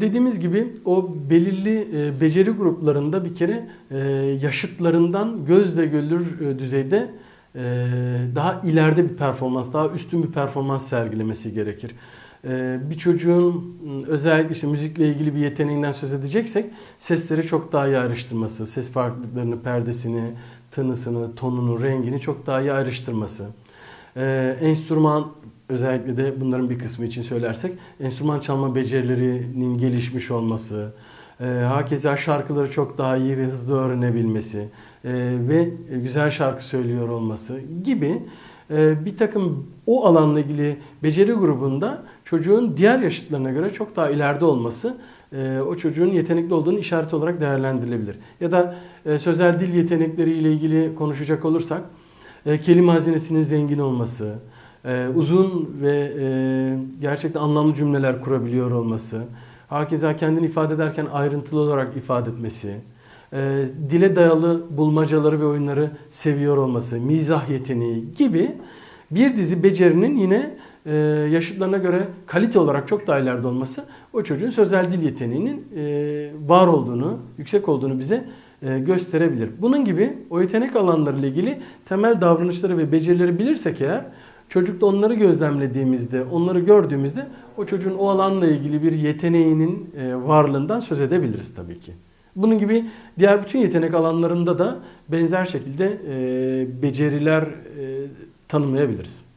Dediğimiz gibi o belirli e, beceri gruplarında bir kere e, yaşıtlarından gözle görülür e, düzeyde daha ileride bir performans, daha üstün bir performans sergilemesi gerekir. Bir çocuğun özellikle işte müzikle ilgili bir yeteneğinden söz edeceksek sesleri çok daha iyi ayrıştırması, ses farklılıklarını, perdesini, tınısını, tonunu, rengini çok daha iyi ayrıştırması. Ee, enstrüman özellikle de bunların bir kısmı için söylersek enstrüman çalma becerilerinin gelişmiş olması, e, hakeza şarkıları çok daha iyi ve hızlı öğrenebilmesi e, ve güzel şarkı söylüyor olması gibi e, bir takım o alanla ilgili beceri grubunda çocuğun diğer yaşıtlarına göre çok daha ileride olması e, o çocuğun yetenekli olduğunu işaret olarak değerlendirilebilir. Ya da e, sözel dil yetenekleri ile ilgili konuşacak olursak e, kelime hazinesinin zengin olması, e, uzun ve gerçekten anlamlı cümleler kurabiliyor olması, hakeza kendini ifade ederken ayrıntılı olarak ifade etmesi, dile dayalı bulmacaları ve oyunları seviyor olması, mizah yeteneği gibi bir dizi becerinin yine e, yaşıtlarına göre kalite olarak çok daha ileride olması o çocuğun sözel dil yeteneğinin e, var olduğunu, yüksek olduğunu bize e, gösterebilir. Bunun gibi o yetenek alanları ile ilgili temel davranışları ve becerileri bilirsek eğer çocukta onları gözlemlediğimizde, onları gördüğümüzde o çocuğun o alanla ilgili bir yeteneğinin e, varlığından söz edebiliriz tabii ki. Bunun gibi diğer bütün yetenek alanlarında da benzer şekilde e, beceriler e, tanımlayabiliriz.